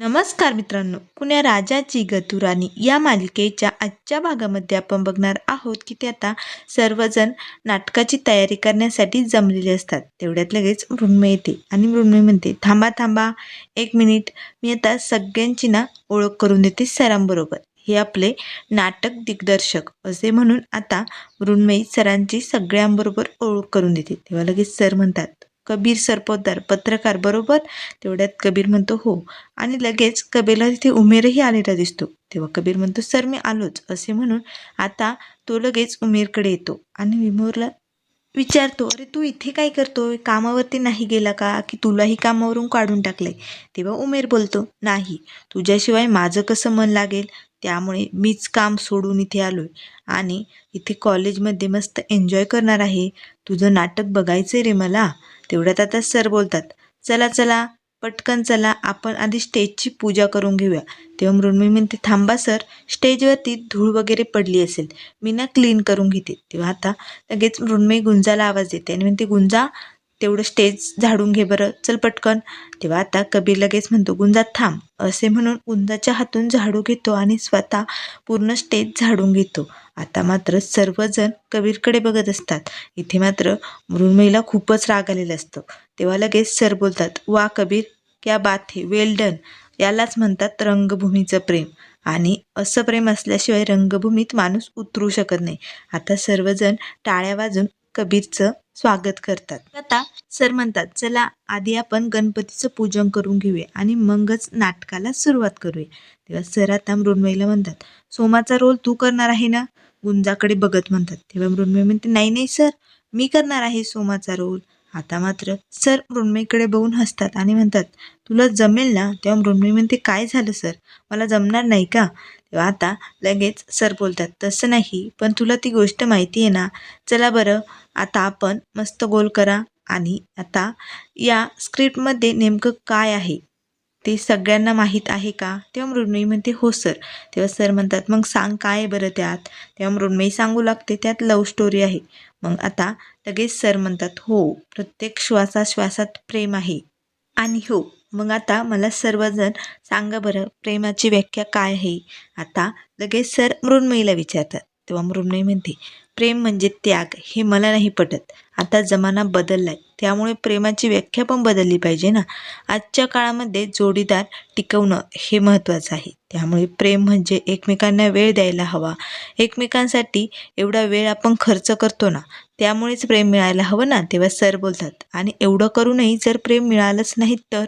नमस्कार मित्रांनो पुण्या राजाची गतुराणी या मालिकेच्या आजच्या भागामध्ये आपण बघणार आहोत की ते आता सर्वजण नाटकाची तयारी करण्यासाठी जमलेले असतात. तेवढ्यात लगेच मृण्मय येते आणि मृण्मय म्हणते थांबा थांबा एक मिनिट मी आता सगळ्यांची ना ओळख करून देते सरांबरोबर. हे आपले नाटक दिग्दर्शक असे म्हणून आता मृण्मयी सरांची सगळ्यांबरोबर ओळख करून देते. तेव्हा लगेच सर म्हणतात कबीर सरपोतदार पत्रकार बरोबर? तेवढ्यात कबीर म्हणतो हो. आणि लगेच कबीरला तिथे उमेरही आलेला दिसतो. तेव्हा कबीर म्हणतो सर मी आलोच. असे म्हणून आता तो लगेच उमेरकडे येतो आणि विमोरला विचारतो अरे तू इथे काय करतोय? कामावरती नाही गेला का? की तुलाही कामावरून काढून टाकलंय? तेव्हा उमेर बोलतो नाही. तुझ्याशिवाय माझं कसं मन लागेल? त्यामुळे मीच काम सोडून इथे आलोय. आणि इथे कॉलेजमध्ये मस्त एन्जॉय करणार आहे. तुझं नाटक बघायचं रे मला. तेवढ्यात आता सर बोलतात चला चला पटकन चला आपण आधी स्टेजची पूजा करून घेऊया. तेव्हा मृण्मयी म्हणते थांबा सर स्टेजवरती धूळ वगैरे पडली असेल मी ना क्लीन करून घेते. तेव्हा आता लगेच मृण्मयी गुंजाला आवाज देते आणि म्हणते गुंजा तेवढं स्टेज झाडून घे बरं चल पटकन. तेव्हा आता कबीर लगेच म्हणतो गुंजा थांब. असे म्हणून गुंजाच्या हातून झाडू घेतो आणि स्वतः पूर्ण स्टेज झाडून घेतो. आता मात्र सर्वजण कबीरकडे बघत असतात. इथे मात्र मृण्मयीला खूपच राग आलेला असतो. तेव्हा लगेच सर बोलतात वा कबीर क्या बात हे वेल डन यालाच म्हणतात रंगभूमीचं प्रेम. आणि असं प्रेम असल्याशिवाय रंगभूमीत माणूस उतरू शकत नाही. आता सर्वजण टाळ्या वाजून कबीरचं स्वागत करतात. आता सर म्हणतात चला आधी आपण गणपतीचं पूजन करून घेऊया आणि मगच नाटकाला सुरुवात करूया. तेव्हा सर आता मृण्मयीला म्हणतात सोमाचा रोल तू करणार आहे ना? गुंजाकडे बघत म्हणतात. तेव्हा मृण्मयी म्हणते नाही नाही सर मी करणार आहे सोमाचा रोल. आता मात्र सर मृण्मयीकडे बघून हसतात आणि म्हणतात तुला जमेल ना? तेव्हा मृण्मयी म्हणते काय झालं सर? मला जमणार नाही का? तेव्हा आता लगेच सर बोलतात तसं नाही पण तुला ती गोष्ट माहिती आहे ना? चला बरं आता आपण मस्त गोल करा आणि आता या स्क्रिप्टमध्ये नेमकं काय आहे? ते सगळ्यांना माहीत आहे का? तेव्हा मृण्मयी म्हणते हो सर. तेव्हा सर म्हणतात मग सांग काय बरं त्यात? तेव्हा मृण्मयी सांगू लागते त्यात लव्ह स्टोरी आहे. मग आता लगेच सर म्हणतात हो प्रत्येक श्वासाश्वासात प्रेम आहे. आणि हो मग आता मला सर्वजण सांगा बरं प्रेमाची व्याख्या काय आहे? आता लगेच सर मृण्मयीला विचारतात. तेव्हा मृण्मयी म्हणते प्रेम म्हणजे त्याग हे मला नाही पटत. आता जमाना बदललाय. त्यामुळे प्रेमाची व्याख्या पण बदलली पाहिजे ना. आजच्या काळामध्ये जोडीदार टिकवणं हे महत्त्वाचं आहे. त्यामुळे प्रेम म्हणजे एकमेकांना वेळ द्यायला हवा. एकमेकांसाठी एवढा वेळ आपण खर्च करतो ना त्यामुळेच प्रेम मिळायला हवं ना तेव्हा सर बोलतात. आणि एवढं करूनही जर प्रेम मिळालंच नाही तर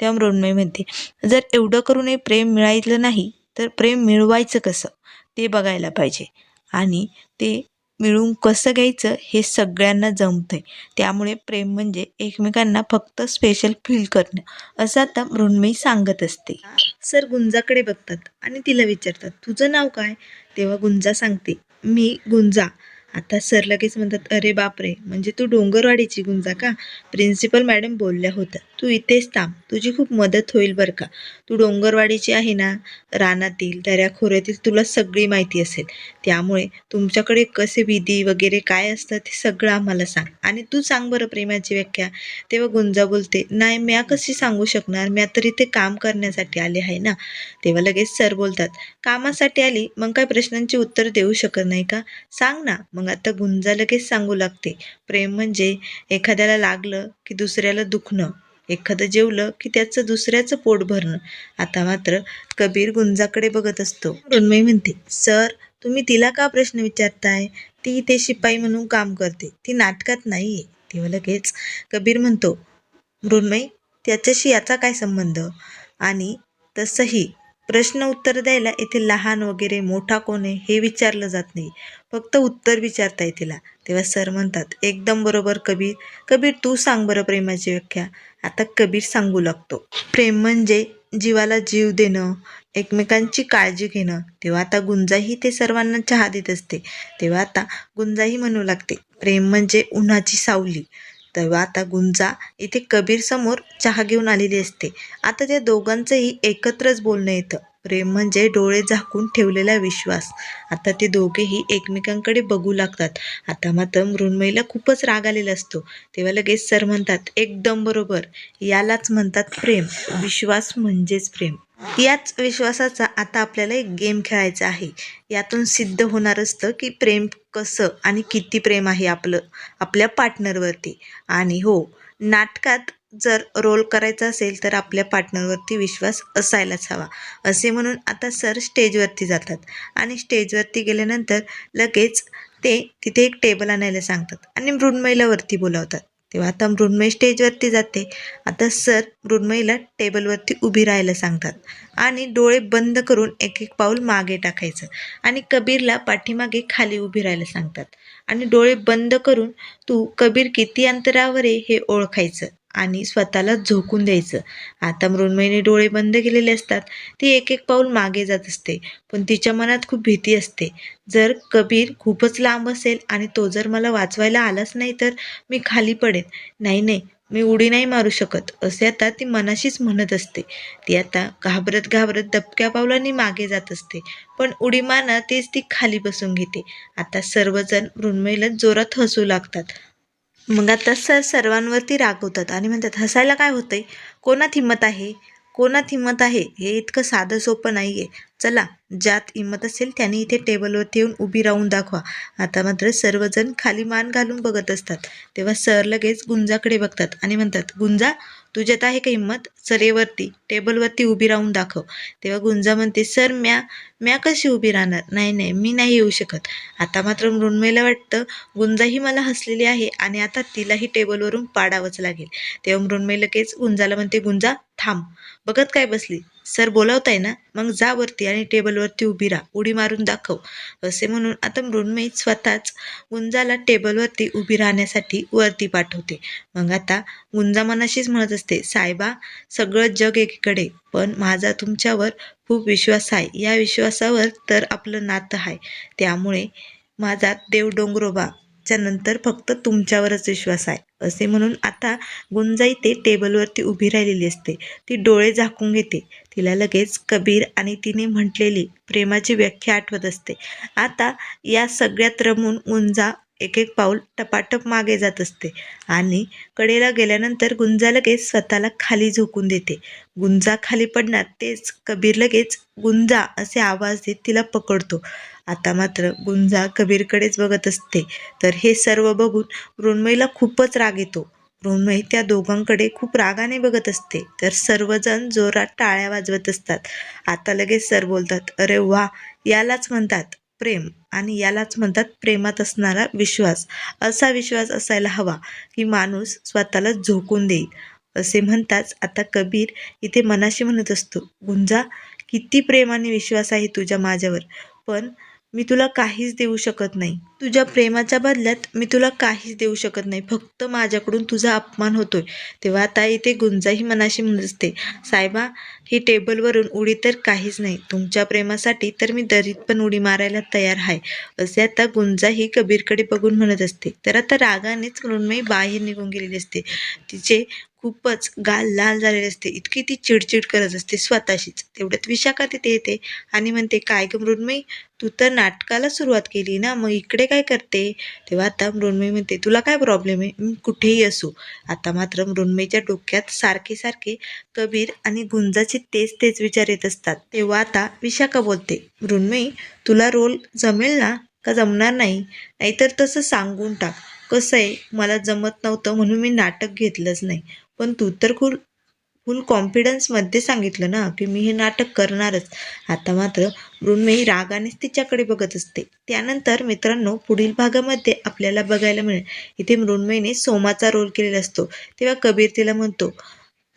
तेव्हा मृण्मयमध्ये जर एवढं करूनही प्रेम मिळायचं नाही तर प्रेम मिळवायचं कसं? ते बघायला पाहिजे. आणि ते मिळून कसं घ्यायचं हे सगळ्यांना जमतं आहे त्यामुळे प्रेम म्हणजे एकमेकांना फक्त स्पेशल फील करणं. असं आता मृण्मयी सांगत असते. सर गुंजाकडे बघतात आणि तिला विचारतात तुझं नाव काय? तेव्हा गुंजा सांगते मी गुंजा. आता सर लगेच म्हणतात अरे बापरे म्हणजे तू डोंगरवाडीची गुंजा का? प्रिन्सिपल मॅडम बोलल्या होत्या तू इथेच थांब. तुझी खूप मदत होईल बरं का. तू डोंगरवाडीची आहे ना रानातील दऱ्याखोऱ्यातील तुला सगळी माहिती असेल. त्यामुळे तुमच्याकडे कसे विधी वगैरे काय असतं ते सगळं आम्हाला सांग. आणि तू सांग बरं प्रेमाची व्याख्या. तेव्हा गुंजा बोलते नाही म्या कशी सांगू शकणार? म्या तर इथे काम करण्यासाठी आले आहे ना. तेव्हा लगेच सर बोलतात कामासाठी आली? मग काय प्रश्नांची उत्तर देऊ शकत नाही का? सांग ना. मग आता गुंजा लगेच सांगू लागते. प्रेम म्हणजे एखाद्याला लागलं की दुसऱ्याला दुखणं. एखादं जेवलं की त्याचं दुसऱ्याचं पोट भरणं. आता मात्र कबीर गुंजाकडे बघत असतो. मृण्मयी म्हणते सर तुम्ही तिला का प्रश्न विचारताय? ती इथे शिपाई म्हणून काम करते. ती नाटकात नाही आहे तेव्हा लगेच कबीर म्हणतो मृण्मयी त्याच्याशी याचा काय संबंध? आणि तसंही प्रश्न उत्तर द्यायला इथे लहान वगैरे मोठा कोण आहे हे विचारलं जात नाही. फक्त उत्तर विचारताय तिला. तेव्हा सर म्हणतात एकदम बरोबर कबीर. कबीर तू सांग बरं प्रेमाची व्याख्या. आता कबीर सांगू लागतो. प्रेम म्हणजे जीवाला जीव देणं एकमेकांची काळजी घेणं. तेव्हा आता गुंजाही ते सर्वांना चहा देत असते. तेव्हा आता गुंजाही म्हणू लागते. प्रेम म्हणजे उन्हाची सावली. तेव्हा आता गुंजा इथे कबीर समोर चहा घेऊन आलेली असते. आता त्या दोघांचंही एकत्रच बोलणं येतं. प्रेम म्हणजे डोळे झाकून ठेवलेला विश्वास. आता ते दोघेही एकमेकांकडे बघू लागतात. आता मात्र मृण्मयीला खूपच राग आलेला असतो. तेव्हा लगेच सर म्हणतात एकदम बरोबर. यालाच म्हणतात प्रेम. विश्वास म्हणजेच प्रेम. याच विश्वासाचा आता आपल्याला एक गेम खेळायचा आहे. यातून सिद्ध होणार असतं की प्रेम कसं आणि किती प्रेम आहे आपलं आपल्या पार्टनरवरती आणि हो नाटकात जर रोल करायचा असेल तर आपल्या पार्टनरवरती विश्वास असायलाच हवा. असे म्हणून आता सर स्टेजवरती जातात. आणि स्टेजवरती गेल्यानंतर लगेच ते तिथे एक टेबल आणायला सांगतात आणि मृण्मयीला वरती बोलावतात. तेव्हा आता मृण्मयी स्टेजवरती जाते. आता सर मृण्मयीला टेबलवरती उभी राहायला सांगतात. आणि डोळे बंद करून एक एक पाऊल मागे टाकायचं. आणि कबीरला पाठीमागे खाली उभी राहायला सांगतात. आणि डोळे बंद करून तू कबीर किती अंतरावर आहे हे ओळखायचं. आणि स्वतःला झोकून द्यायचं. आता मृण्मयीने डोळे बंद केलेले असतात. ती एक एक पाऊल मागे जात असते पण तिच्या मनात खूप भीती असते. जर कबीर खूपच लांब असेल आणि तो जर मला वाचवायला आलाच नाही तर मी खाली पडेन. नाही नाही मी उडी नाही मारू शकत असे आता ती मनाशीच म्हणत असते. ती आता घाबरत घाबरत दबक्या पावलांनी मागे जात असते. पण उडी मारणार तेच ती खाली बसून घेते. आता सर्वजण मृण्मयीला जोरात हसू लागतात. मग आता सर सर्वांवरती रागवतात आणि म्हणतात हसायला काय होतंय? कोणात हिंमत आहे? कोणात हिंमत आहे? हे इतकं साधं सोपं नाही आहे चला ज्यात हिंमत असेल त्याने इथे टेबलवरती येऊन उभी राहून दाखवा. आता मात्र सर्वजण खाली मान घालून बघत असतात. तेव्हा सर लगेच गुंजाकडे बघतात आणि म्हणतात गुंजा तुझ्यात आहे का हिंमत सरेवरती टेबलवरती उभी राहून दाखव. तेव्हा गुंजा म्हणते सर म्या म्या कशी उभी राहणार? नाही नाही मी नाही येऊ शकत. आता मात्र मृण्मयला वाटतं गुंजाही मला हसलेली आहे आणि आता तिलाही टेबलवरून पाडावंच लागेल. तेव्हा मृण्मय लगेच गुंजाला म्हणते गुंजा थांब. बघत काय बसली? सर बोलावताय ना मग जा वरती आणि टेबलवरती उभी राहा उडी मारून दाखव असे म्हणून आता मृण्मयी स्वतःच गुंजाला टेबलवरती उभी राहण्यासाठी वरती पाठवते. मग आता गुंजा मनाशीच म्हणत असते साहेबा सगळं जग एकीकडे पण माझा तुमच्यावर खूप विश्वास आहे. या विश्वासावर तर आपलं नातं आहे. त्यामुळे माझा देव डोंगरोबा नंतर फक्त तुमच्यावरच विश्वास आहे. असे म्हणून आता गुंजाई ते टेबलवरती उभी राहिलेली असते. ती डोळे झाकून घेते. तिला लगेच कबीर आणि तिने म्हटलेली प्रेमाची व्याख्या आठवत असते. आता या सगळ्यात रमून गुंजा एक एक पाऊल टपाटप मागे जात असते आणि कडेला गेल्यानंतर गुंजा लगेच स्वतःला खाली झोकून देते. गुंजा खाली पडणार तेच कबीर लगेच गुंजा असे आवाज देत तिला पकडतो. आता मात्र गुंजा कबीरकडेच बघत असते. तर हे सर्व बघून मृण्मयीला खूपच राग येतो. मृण्मयी त्या दोघांकडे खूप रागाने बघत असते. तर सर्वजण जोरात टाळ्या वाजवत असतात. आता लगेच सर बोलतात अरे वा यालाच म्हणतात. प्रेम आणि यालाच म्हणतात प्रेमात असणारा विश्वास. असा विश्वास असायला हवा की माणूस स्वतःला झोकून देईल. असे म्हणताच आता कबीर इथे मनाशी म्हणत असतो गुंजा किती प्रेम आणि विश्वास आहे तुझ्या माझ्यावर. पण मी तुला काहीच देऊ शकत नाही. तुझ्या प्रेमाच्या बदल्यात मी तुला काहीच देऊ शकत नाही. फक्त माझ्याकडून तुझा अपमान होतोय. तेव्हा आता इथे गुंजाही मनाशी म्हणत असते साहेबा ही टेबलवरून उडी तर काहीच नाही. तुमच्या प्रेमासाठी तर मी दरीत पण उडी मारायला तयार आहे. असे आता गुंजाही कबीरकडे बघून म्हणत असते. तर आता रागानेच मृण्मयी बाहेर निघून गेलेली असते. तिचे खूपच गाल लाल झालेले असते. इतकी ती चिडचिड करत असते स्वतःशीच. तेवढ्यात विशाखा तिथे येते आणि म्हणते काय ग मृण्मयी तू तर नाटकाला सुरुवात केली ना? मग इकडे काय करते? तेव्हा आता मृण्मयी म्हणते तुला काय प्रॉब्लेम आहे? मी कुठेही असू. आता मात्र मृण्मयीच्या डोक्यात सारखे सारखे कबीर आणि गुंजाचे तेच तेच विचार येत असतात. तेव्हा आता विशाखा बोलते मृण्मयी तुला रोल जमेल ना? का जमणार नाही? नाहीतर तसं सांगून टाक. कसं आहे? मला जमत नव्हतं म्हणून मी नाटक घेतलंच नाही. पण तू तर खूप फुल कॉन्फिडन्समध्ये सांगितलं ना की मी हे नाटक करणारच. आता मात्र मृण्मयी रागानेच तिच्याकडे बघत असते. त्यानंतर मित्रांनो पुढील भागामध्ये आपल्याला बघायला मिळेल. इथे मृण्मयीने सोमाचा रोल केलेला असतो. तेव्हा कबीर तिला म्हणतो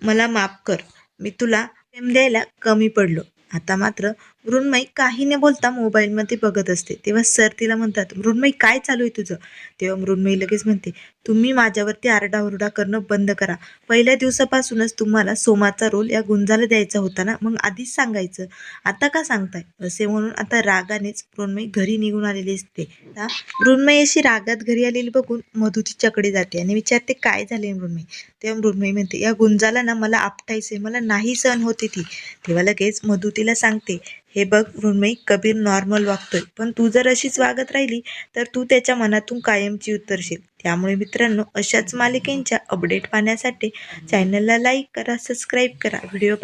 मला माफ कर. मी तुला प्रेम द्यायला कमी पडलो. आता मात्र मृण्मयी काही न बोलता मोबाईलमध्ये बघत असते. तेव्हा सर तिला म्हणतात मृण्मयी काय चालू आहे तुझं? तेव्हा मृण्मयी लगेच म्हणते तुम्ही माझ्यावरती आरडाओरडा करणं बंद करा. पहिल्या दिवसापासूनच तुम्हाला सोमाचा रोल या गुंजाला द्यायचा होता ना? मग आधीच सांगायचं. आता का सांगताय? असे म्हणून आता रागानेच मृण्मयी घरी निघून आलेली असते. मृण्मयी अशी रागात घरी आलेली बघून मधू तिच्याकडे जाते आणि विचारते काय झाले मृण्मयी? तेव्हा मृण्मयी म्हणते या गुंजाला ना मला आपटायचे मला नाही सहन होती ती. तेव्हा लगेच मधू तिला सांगते हे बघ मृण्मयी कबीर नॉर्मल वागतोय. पण तू जर अशीच वागत राहिली तर तू त्याच्या मनातून कायमची उतरशील त्यामुळे मित्रांनो अशाच मालिकेंच्या अपडेट पाहण्यासाठी चॅनलला लाईक करा सबस्क्राईब करा. व्हिडिओ